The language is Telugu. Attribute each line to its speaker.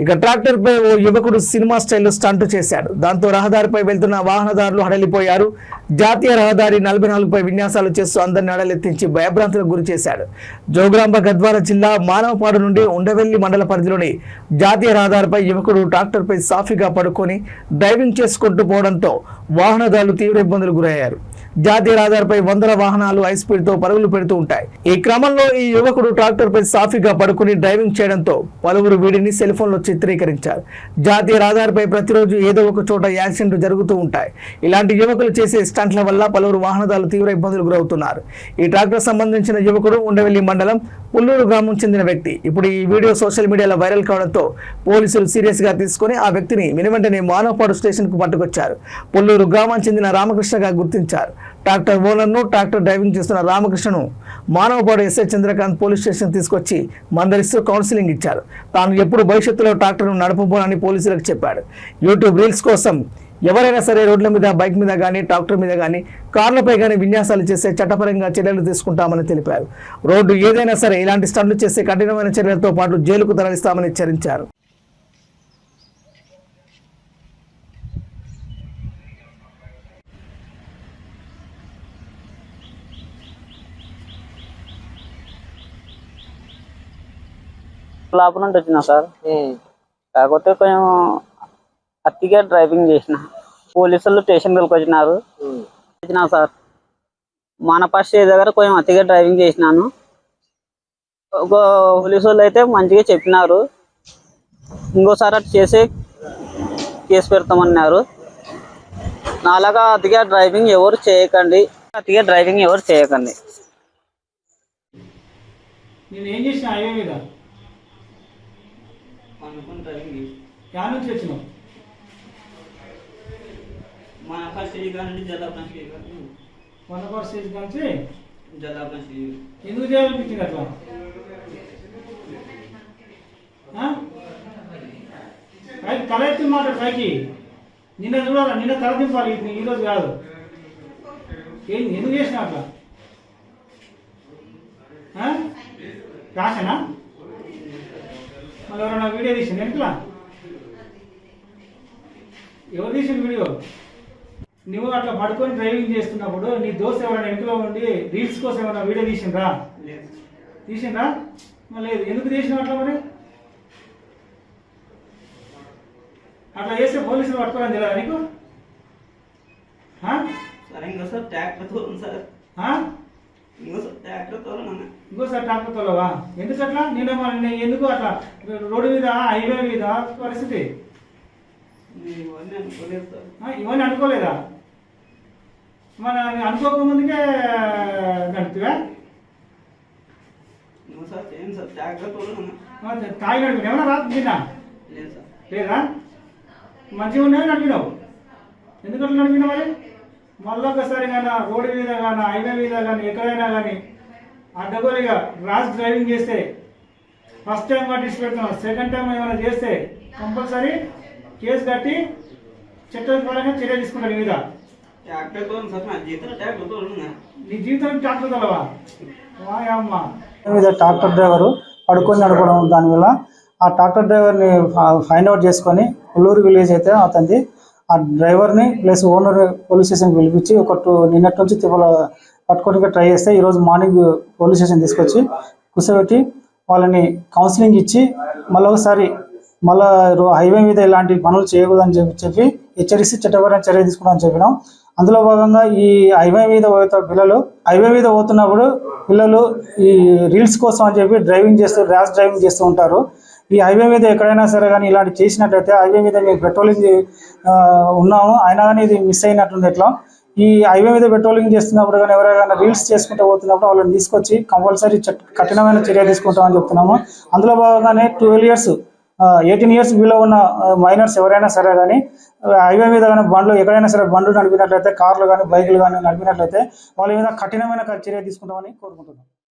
Speaker 1: ఇక ట్రాక్టర్ పై ఓ యువకుడు సినిమా స్టైల్లో స్టంట్ చేశాడు. దాంతో రహదారిపై వెళ్తున్న వాహనదారులు హడలిపోయారు. జాతీయ రహదారి నలభై నాలుగుపై విన్యాసాలు చేస్తూ అందరిని హడలెత్తించి భయభ్రాంతులకు గురి చేశాడు. జోగులాంబ గద్వాల జిల్లా మానవపాడు నుండి ఉండవెల్లి మండల పరిధిలోని జాతీయ రహదారిపై యువకుడు ట్రాక్టర్పై సాఫీగా పడుకొని డ్రైవింగ్ చేసుకుంటూ పోవడంతో వాహనదారులు తీవ్ర ఇబ్బందులు గురయ్యారు. జాతీయ రహదారిపై వందల వాహనాలు హై స్పీడ్తో పరుగులు పెడుతూ ఉంటాయి. ఈ క్రమంలో ఈ యువకుడు ట్రాక్టర్ పై సాఫీగా పడుకుని డ్రైవింగ్ చేయడంతో పలువురు వీడిని సెల్ఫోన్లో లో చిత్రీకరించారు. జాతీయ రహదారిపై ప్రతిరోజు ఏదో ఒక చోట యాక్సిడెంట్ జరుగుతూ ఉంటాయి. ఇలాంటి యువకులు చేసే స్టంట్ల వల్ల పలువురు వాహనదారులు తీవ్ర ఇబ్బందులు గురవుతున్నారు. ఈ ట్రాక్టర్ సంబంధించిన యువకుడు ఉండవెల్లి మండలం పుల్లూరు గ్రామం చెందిన వ్యక్తి. ఇప్పుడు ఈ వీడియో సోషల్ మీడియాలో వైరల్ కావడంతో పోలీసులు సీరియస్గా తీసుకుని ఆ వ్యక్తిని వెనువెంటనే మానవపాడు స్టేషన్కు పట్టుకొచ్చారు. పుల్లూరు గ్రామం చెందిన రామకృష్ణగా గుర్తించారు. ట్రాక్టర్ ఓనర్ను ట్రాక్టర్ డ్రైవింగ్ చేస్తున్న రామకృష్ణను Manavapadu SI Chandrakanth police station తీసుకొచ్చి మందరిస్తూ కౌన్సిలింగ్ ఇచ్చారు. తాను ఎప్పుడు భవిష్యత్తులో ట్రాక్టర్ను నడపబోనని పోలీసులకు చెప్పాడు. యూట్యూబ్ రీల్స్ కోసం ఎవరైనా సరే రోడ్ల మీద బైక్ మీద కానీ ట్రాక్టర్ మీద కానీ కార్లపై కానీ విన్యాసాలు చేసే చట్టపరంగా చర్యలు తీసుకుంటామని తెలిపారు. రోడ్డు ఏదైనా సరే ఇలాంటి స్టంట్లు చేస్తే కఠినమైన చర్యలతో పాటు జైలుకు తరలిస్తామని హెచ్చరించారు.
Speaker 2: లోపల నుండి వచ్చిన సార్ కాకపోతే కొంచెం అతిగా డ్రైవింగ్ చేసిన. పోలీసులు స్టేషన్ దగ్గరకు వచ్చినారు. వచ్చినా సార్. మానపా స్టేజ్ దగ్గర కొంచెం అతిగా డ్రైవింగ్ చేసినాను. ఒక పోలీసు వాళ్ళు అయితే మంచిగా చెప్పినారు. ఇంకోసారి అటు చేసి కేసు పెడతామన్నారు. నాలాగా అతిగా డ్రైవింగ్ ఎవరు చేయకండి. అతిగా డ్రైవింగ్ ఎవరు చేయకండి.
Speaker 3: నేను ఏం చేసిన హైవే మీద? యా నుంచి వచ్చినావు
Speaker 2: మానపా స్టేజ్ కానీ జల్లాపన స్టేజ్
Speaker 3: వనపర్ స్టేజ్ నుంచి?
Speaker 2: జల్లాపన స్టేజ్
Speaker 3: ఎందుకు చేయాలనిపించింది అట్లా? తల ఎత్తి మాట పైకి. నిన్న చూడాలి? నిన్న తల దింపాలి. రోజు కాదు. ఏంది ఎందుకు చేసిన అట్లా? ఆ? మళ్ళీ ఎవరైనా వీడియో తీసింది ఎట్లా ఎవరు తీసిన వీడియో? నువ్వు అట్లా పడుకొని డ్రైవింగ్ చేస్తున్నప్పుడు నీ దోస్త్ ఎవరైనా వెనుకలో ఉండి రీల్స్ కోసం ఏమైనా వీడియో తీసిండ్రా? తీసిండ్రా? లేదు. ఎందుకు తీసిన అట్లా మరి? అట్లా చేస్తే పోలీసులు పట్టుకోవాలని తెలియదా నీకు?
Speaker 2: సరే ఇంకా సార్ తోలం సార్? ఇంకో సార్ ట్రాక్టర్
Speaker 3: తోలవా ఎందుకు అట్లా? నేను ఎందుకు అట్లా? రోడ్డు మీద హైవే మీద పరిస్థితి?
Speaker 2: ఇవన్నీ అనుకోలేదు?
Speaker 3: మన అనుకోకముందుకే
Speaker 2: తోలం
Speaker 3: తాగి నడిపిన ఏమన్నా రాదు తిన్నా
Speaker 2: లేదు
Speaker 3: మంచిగా ఉన్నాయని నడిపినావు? ఎందుకు అట్లా నడిపినావు మరి? మళ్ళీ ఒకసారి కానీ రోడ్డు మీద కానీ హైవే మీద కానీ ఎక్కడైనా కానీ అడ్డగోలుగా రాజ్ డ్రైవింగ్ చేస్తే ఫస్ట్ టైం పట్టించి పెడుతున్నావు సెకండ్ టైం ఏమైనా చేస్తే కంపల్సరీ కేసు కట్టి చట్టపరంగా చర్య తీసుకుంటాడు మీద.
Speaker 2: ట్రాక్టర్ నా ట్రాక్టర్
Speaker 3: జీవితం డాక్టర్ తలవా? వాయమ్మ
Speaker 4: మీద ట్రాక్టర్ డ్రైవరు పడుకొని నడపడం దానివల్ల ఆ ట్రాక్టర్ డ్రైవర్ని ఫైండ్ అవుట్ చేసుకొని ఉల్లూరు విలేజ్ అయితే అతనిది ఆ డ్రైవర్ని ప్లస్ ఓనర్ పోలీస్ స్టేషన్కి పిలిపించి ఒక టూ నిన్నటి నుంచి తిప్పల పట్టుకోవడానికి ట్రై చేస్తే ఈరోజు మార్నింగ్ పోలీస్ స్టేషన్ తీసుకొచ్చి కూర్చోబెట్టి వాళ్ళని కౌన్సిలింగ్ ఇచ్చి మళ్ళీ ఒకసారి మళ్ళా రో- హైవే మీద ఇలాంటి పనులు చేయకూడదని చెప్పి చెప్పి హెచ్చరిస్తే చట్టపరమైన చర్య తీసుకుంటామని చెప్పినాం. అందులో భాగంగా ఈ హైవే మీద పోతే పిల్లలు హైవే మీద పోతున్నప్పుడు పిల్లలు ఈ రీల్స్ కోసం అని చెప్పి డ్రైవింగ్ చేస్తూ ర్యాష్ డ్రైవింగ్ చేస్తూ ఉంటారు. ఈ హైవే మీద ఎక్కడైనా సరే కానీ ఇలాంటి చేసినట్లయితే హైవే మీద మేము పెట్రోలింగ్ ఉన్నాము. అయినా కానీ ఇది మిస్ అయినట్టుంది ఎట్లా? ఈ హైవే మీద పెట్రోలింగ్ చేస్తున్నప్పుడు కానీ ఎవరైనా రీల్స్ చేసుకుంటూ పోతున్నప్పుడు వాళ్ళని తీసుకొచ్చి కంపల్సరీ కఠినమైన చర్య తీసుకుంటామని చెప్తున్నాము. అందులో భాగంగానే twelve years eighteen years below ఉన్న మైనర్స్ ఎవరైనా సరే కానీ హైవే మీద కానీ బండ్లు ఎక్కడైనా సరే బండ్లు నడిపినట్లయితే కార్లు కానీ బైకులు కానీ నడిపినట్లయితే వాళ్ళ మీద కఠినమైన చర్య తీసుకుంటామని కోరుకుంటున్నాం.